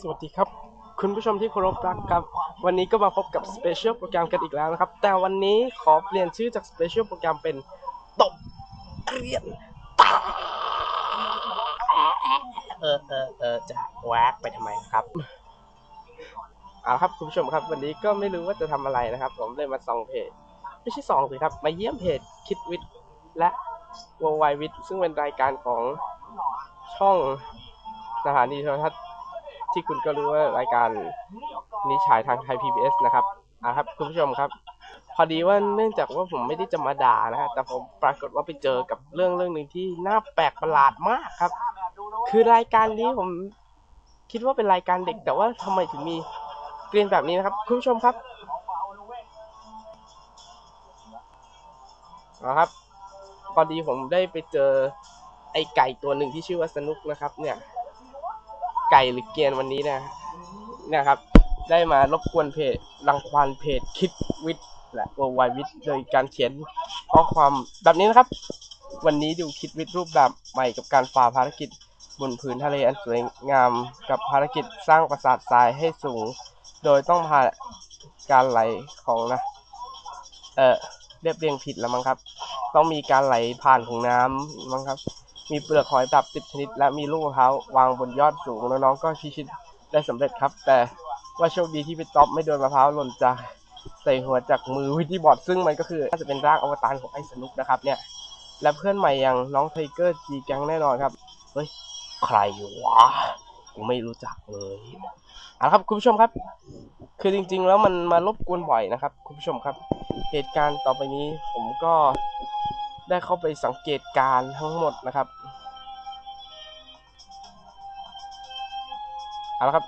สวัสดีครับ คุณผู้ชมที่เคารพรักครับ วันนี้ก็มาพบกับสเปเชียลโปรแกรมกันอีกแล้วนะครับ แต่วันนี้ขอเปลี่ยนชื่อจากสเปเชียลโปรแกรมเป็นตบเกลียนตาเออเออเออจะแวกไปทำไมครับเอาละครับคุณผู้ชมครับวันนี้ก็ไม่รู้ว่าจะทำอะไรนะครับ ผมเลยมาส่องเพจไม่ใช่ส่องสิครับ มาเยี่ยมเพจคิดวิทและ w w w วิทซึ่งเป็นรายการของช่องสถานีโทรทัศน์ ที่คุณก็รู้ว่ารายการนี้ฉายทางไทย PBS นะครับอะครับคุณผู้ชมครับ พอดีว่าเนื่องจากว่าผมไม่ได้จะมาด่านะฮะแต่ผมปรากฏว่าไปเจอกับเรื่องเรื่องหนึ่งที่น่าแปลกประหลาดมากครับ คือรายการนี้ผมคิดว่าเป็นรายการเด็ก แต่ว่าทำไมถึงมีเกรียนแบบนี้นะครับ คุณผู้ชมครับนะครับพอดีผมได้ไปเจอไอไก่ตัวหนึ่งที่ชื่อว่าสนุกนะครับ เนี่ย ไก่หรือเกียนวันนี้นะเนี่ยครับ ได้มารบกวนเพจรังควานเพจคิดวิทย์และววายวิทย์โดยการเขียนข้อความแบบนี้นะครับ วันนี้ดูคิดวิทย์รูปแบบใหม่กับการฝ่าภารกิจบนผืนทะเลอันสวยงามกับภารกิจสร้างปราสาททรายให้สูง โดยต้องผ่านการไหลของนะ เออเรียบเรียงผิดแล้วมั้งครับ ต้องมีการไหลผ่านของน้ำมั้งครับ มีเปลือกหอยดับสิบชนิด และมีลูกมะพร้าววางบนยอดสูงน้องๆก็พิชิตได้สำเร็จครับ แต่ว่าโชคดีที่พี่ต๊อปไม่โดนมะพร้าวหล่นจากใส่หัวจากมือวิธีบอร์ดซึ่งมันก็คือน่าจะเป็นร่างอวตารของไอ้สนุกนะครับเนี่ย และเพื่อนใหม่อย่างน้องไทเกอร์จีแกงแน่นอนครับเฮ้ยใครวะกูไม่รู้จักเลยเอาละครับคุณผู้ชมครับ คือจริง ๆ แล้วมันมารบกวนบ่อยนะครับ คุณผู้ชมครับ เหตุการณ์ต่อไปนี้ผมก็ ได้เข้าไปสังเกตการทั้งหมดนะครับเอาละครับ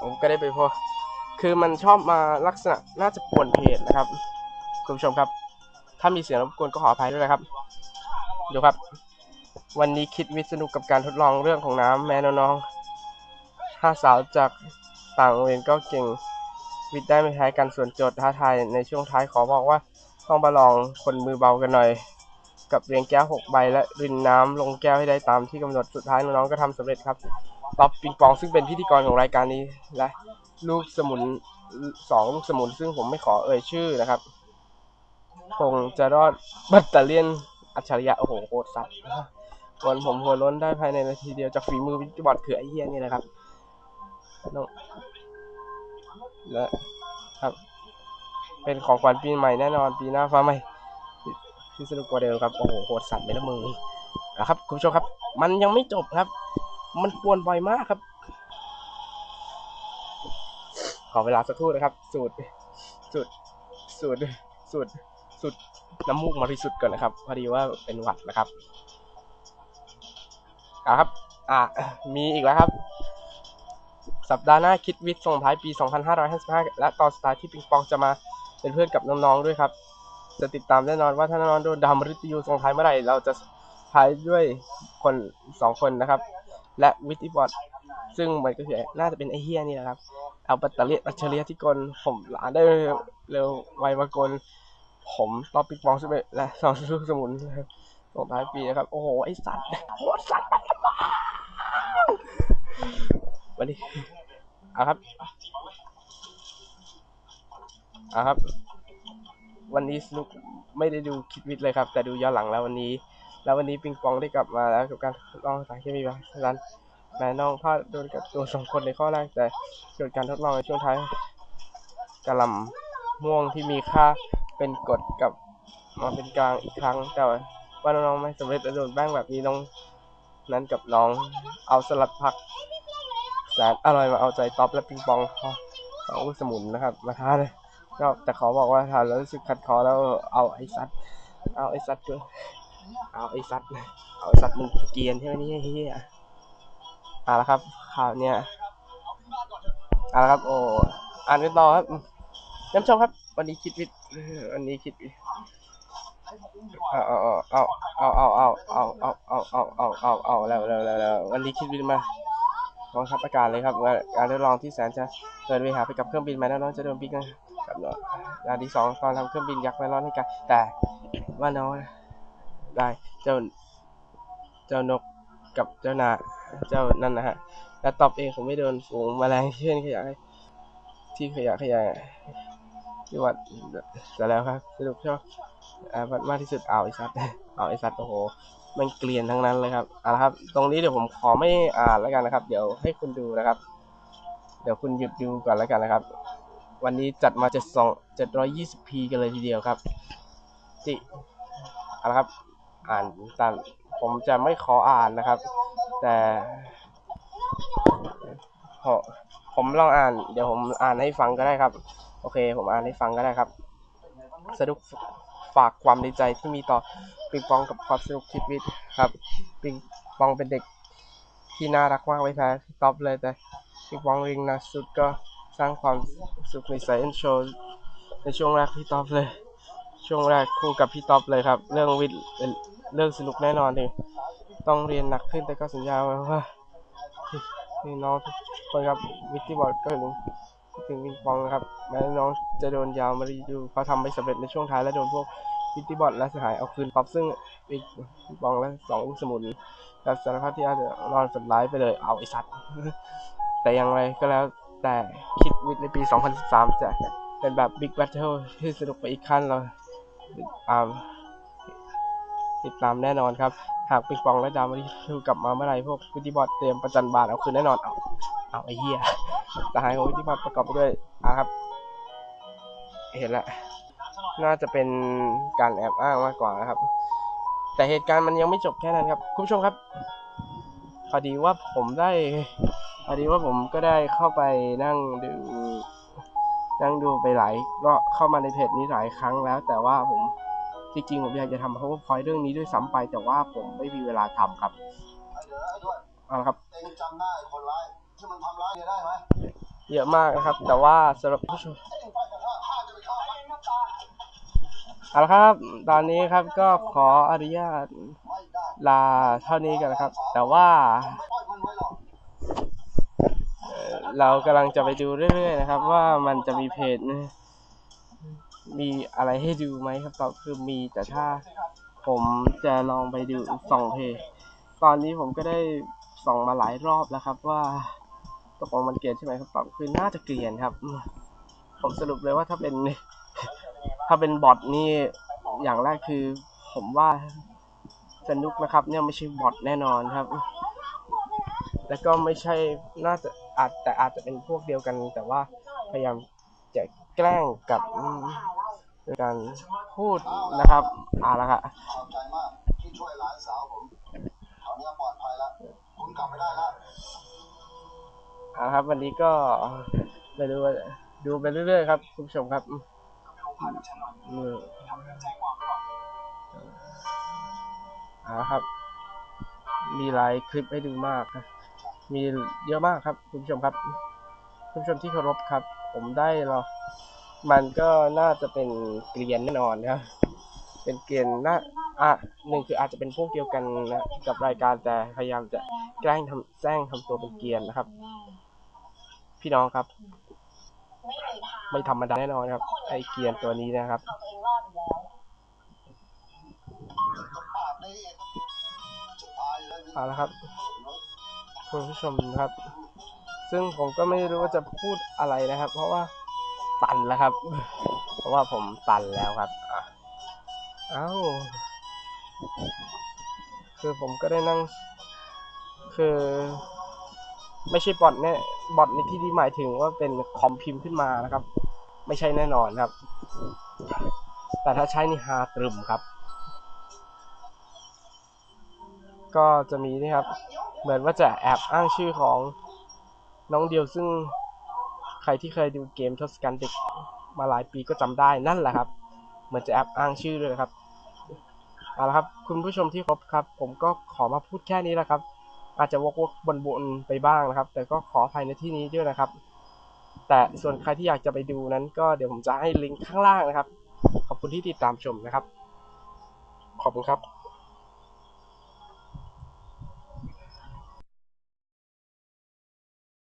ผมก็ได้ไปพอ คือมันชอบมาลักษณะน่าจะป่วนเพจนะครับ คุณผู้ชมครับ ถ้ามีเสียงรบกวนก็ขออภัยด้วยนะครับเดูครับ วันนี้คิดวิสนุกกับการทดลองเรื่องของน้ำแม่น้องห้าสาวจากต่างโรงเรียนก็เก่ง วิทย์ได้ไม่แพ้กันส่วนโจทย์ท้าทายในช่วงท้ายขอบอกว่าต้องประลองคนมือเบากันหน่อย กับเรียงแก้วหกใบและรินน้ำลงแก้วให้ได้ตามที่กำหนดสุดท้ายน้องๆก็ทำสำเร็จครับต๊อบปิงปองซึ่งเป็นพิธีกรของรายการนี้และลูกสมุนสองลูกสมุนซึ่งผมไม่ขอเอ่ยชื่อนะครับ คงจะรอดบัตเตอเลียนอัจฉริยะโอ้โหโคตรสัตว์วันผมหัวล้นได้ภายในนาทีเดียวจากฝีมือวิทย์บอร์ดคือไอเหี้ยนี่นะครับ น้องและครับ เป็นของขวัญปีใหม่แน่นอนปีหน้าฟ้าใหม่ที่สนุกกว่าเดิมครับ โอ้โหโหดสัตว์ไปแล้วมือนะครับ คุณผู้ชมครับ มันยังไม่จบครับ มันปวนบ่อยมากครับ ขอเวลาสักครู่นะครับ สูตรสูตรสูตรสูตรสูตรน้ำมูกมาที่สุดก่อนนะครับ พอดีว่าเป็นหวัดนะครับอะครับ อะมีอีกแล้วครับ สัปดาห์หน้าคิดวิทย์ส่งท้ายปี 2555 และตอนสตาร์ที่ปิงปองจะมาเป็นเพื่อนกับน้องๆด้วยครับ จะติดตามแน่นอนว่าถ้าน้องๆโดนดาวมฤตยูส่งท้ายเมื่อไหร่ เราจะท้ายด้วยคนสองคนนะครับ และวิทย์บอดซึ่งมันก็คือน่าจะเป็นไอเฮียนี่แหละครับ เอาปัตตาเลียอัจฉริยะที่กลผมหลานได้เร็วไวมากลผมต่อปิงปองใช่ไหมและสองลูกสมุนส่งท้ายปีนะครับ โอ้โห ไอสัตว์โคตรสัตว์ไปแล้วบ้าวันนี้ อาครับเอาครับ วันนี้สนุกไม่ได้ดูคิดวิทย์เลยครับ แต่ดูย้อนหลังแล้ววันนี้ แล้ววันนี้ปิงปองได้กลับมาแล้วกับการทดลองสารเคมีบบนั้นแม้น้องพลาดโดนกับตัวสองคนในข้อแรกแต่เกิดการทดลองในช่วงท้ายกระหลำม่วงที่มีค่าเป็นกดกับมาเป็นกลางอีกครั้ง แต่ว่าน้องๆไม่สำเร็จและโดนแบ้งแบบนี้น้องนั้นกับน้องเอาสลัดผัก แสนอร่อยมาเอาใจท็อปและปิงปองเขาของสมุนนะครับมาทานเลยก็แต่ขอบอกว่าทานแล้วรู้สึกขัดคอแล้วเอาไอ้สัตว์เอาไอ้สัตว์ด้วยเอาไอ้สัตว์เอาไอ้สัตว์มึงเกียนใช่ไหมเนี่ยเฮียเอาละครับข่าวเนี้ยเอาละครับ โอ้อ่านกันต่อครับนผู้ชมครับ วันนี้คิดวิทย์วันนี้คิดวิทย์เอาเอาเอาเอาเอาเอาเอาเอาเอาเอาเอาเอาเอาแล้วแล้วแล้วแล้ววันนี้คิดวิทย์มา กองทัพอากาศเลยครับการทดลองที่แสนจะเกิดเวหาไปกับเครื่องบินแม้น้องจะโดนบิ๊กนกับเนาะงานที่สองตอนทำเครื่องบินยักษ์ไมลอนให้กันแต่ว่าน้องได้เจ้าเจ้านกกับเจ้านาเจ้านั่นนะฮะและตอบเองผมไม่โดนฝูงแมลงเช่นขยะที่ขยะขยะที่วัดแต่แล้วครับสรุปชอบอ่าวัดมากที่สุดเอาวไอสัตว์เอาวไอสัตว์โอ้โห มันเกลียนทั้งนั้นเลยครับเอาละครับ ตรงนี้เดี๋ยวผมขอไม่อ่านแล้วกันนะครับ เดี๋ยวให้คุณดูนะครับ เดี๋ยวคุณหยุดดูก่อนแล้วกันนะครับ วันนี้จัดมา 7 2 720p กันเลยทีเดียวครับจิเอาละครับ อ่านตามผมจะไม่ขออ่านนะครับ แต่ผมลองอ่าน เดี๋ยวผมอ่านให้ฟังก็ได้ครับ โอเค ผมอ่านให้ฟังก็ได้ครับสนุกฝากความในใจที่มีต่อ ปิงปองกับความสนุกชีวิตครับปิงปองเป็นเด็กที่น่ารักมากไม่แพ้พี่ท็อปเลยแต่ปิงปองริงนะสุดก็สร้างความสุขในสายเอ็นโชว์ในช่วงแรกพี่ท็อปเลย ช่วงแรกคู่กับพี่ท็อปเลยครับ เรื่องวิทย์เรื่องสนุกแน่นอนเลยต้องเรียนหนักขึ้นแต่ก็สัญญาไว้ว่าพี่น้องคนครับวิทย์บอร์ดก็ถึงถึงปิงปองนะครับแม้น้องจะโดนยาวมาดูเขาทำไม่สำเร็จในช่วงท้ายและโดนพวก วิทย์บอร์ดและสหายเอาคืนป๊อปซึ่งปิงปองและสองลูกสมุนและสารพัดที่อาจจะนอนฝันร้ายไปเลยเอาไอสัตว์ แต่อย่างไรก็แล้วแต่คิดวิทย์ในปี 2013 จะเป็นแบบบิ๊กแบทเทิลที่สนุกไปอีกขั้นเราอ่าติดตามแน่นอนครับ หากปิงปองและดาวมาที่กลับมาเมื่อไรพวกวิทย์บอร์ดเตรียมประจันบานเอาคืนแน่นอนเอาเอาไอ้เหี้ยสหายของวิทย์บอร์ดประกอบไปด้วยอะครับ เห็นแล้ว น่าจะเป็นการแอบอ้างมากกว่านะครับ แต่เหตุการณ์มันยังไม่จบแค่นั้นครับ คุณผู้ชมครับพอดีว่าผมได้พอดีว่าผมก็ได้เข้าไปนั่งดูนั่งดูไปหลายก็เข้ามาในเพจนี้หลายครั้งแล้ว แต่ว่าผมจริงๆผมอยากจะทำ powerpoint เรื่องนี้ด้วยซ้ำไป แต่ว่าผมไม่มีเวลาทำครับเอาละครับเองจำได้คนร้ายที่มันทำร้ายเนี่ยได้ไหมเยอะมากนะครับ แต่ว่าสำหรับผู้ชม เอาละครับ ตอนนี้ครับก็ขออนุญาตลาเท่านี้กันนะครับ แต่ว่าเรากำลังจะไปดูเรื่อยๆนะครับ ว่ามันจะมีเพจมีอะไรให้ดูไหมครับตอบคือมีแต่ถ้าผมจะลองไปดูส่องเพจตอนนี้ผมก็ได้ส่องมาหลายรอบแล้วครับ ว่าตกลงมันเกลียนใช่ไหมครับตอบคือน่าจะเกลียนครับ ผมสรุปเลยว่าถ้าเป็น ถ้าเป็นบอทนี่อย่างแรกคือ ผมว่าสนุกนะครับ เนี่ยไม่ใช่บอทแน่นอนครับ แล้วก็ไม่ใช่น่าจะอาจแต่อาจจะเป็นพวกเดียวกัน แต่ว่าพยายามจะแกล้งกับการพูดนะครับเอาละครับอบใจมากที่ช่วยหลานสาวผมตอนนี้ปลอดภัยแล้วคุณกลับไปได้แล้วเอาละครับ วันนี้ก็ไปดูดูไปเรื่อยๆครับคุณผู้ชมครับอืมอืมเอาละครับ มีหลายคลิปให้ดูมากครับมีเยอะมากครับคุณผู้ชมครับคุณผู้ชมที่เคารพครับ ผมได้รอมันก็น่าจะเป็นเกลียนแน่นอนครับเป็นเกลียนน่าอะหนึ่งคืออาจจะเป็นพวกเดียวกันนะกับรายการแต่พยายามจะแกล้งทำแซงทำตัวเป็นเกลียนนะครับ พี่น้องครับ ไม่ธรรมดาแน่นอนครับ ไอเกลียนตัวนี้นะครับภาพนี้สุดท้ายเลยเอาละครับคุณผู้ชมครับ ซึ่งผมก็ไม่รู้ว่าจะพูดอะไรนะครับ เพราะว่าตันแล้วครับ เพราะว่าผมตันแล้วครับอะเอ้าคือผมก็ได้นั่ง คือ ไม่ใช่บอทเนี่ยบอทในที่นี้หมายถึงว่าเป็นคอมพิมพ์ขึ้นมานะครับ ไม่ใช่แน่นอนครับ แต่ถ้าใช้นี่ฮาตรึมครับ ก็จะมีนี่ครับ เหมือนว่าจะแอบอ้างชื่อของน้องเดียวซึ่งใครที่เคยดูเกมทศกัณฐ์เด็กมาหลายปีก็จำได้นั่นแหละครับเหมือนจะแอบอ้างชื่อเลยครับเอาละครับ คุณผู้ชมที่ครบครับ ผมก็ขอมาพูดแค่นี้แหละครับ อาจจะวกวกบนบนๆไปบ้างนะครับ แต่ก็ขออภัยในที่นี้ด้วยนะครับ แต่ส่วนใครที่อยากจะไปดูนั้น ก็เดี๋ยวผมจะให้ลิงก์ข้างล่างนะครับ ขอบคุณที่ติดตามชมนะครับ ขอบคุณครับ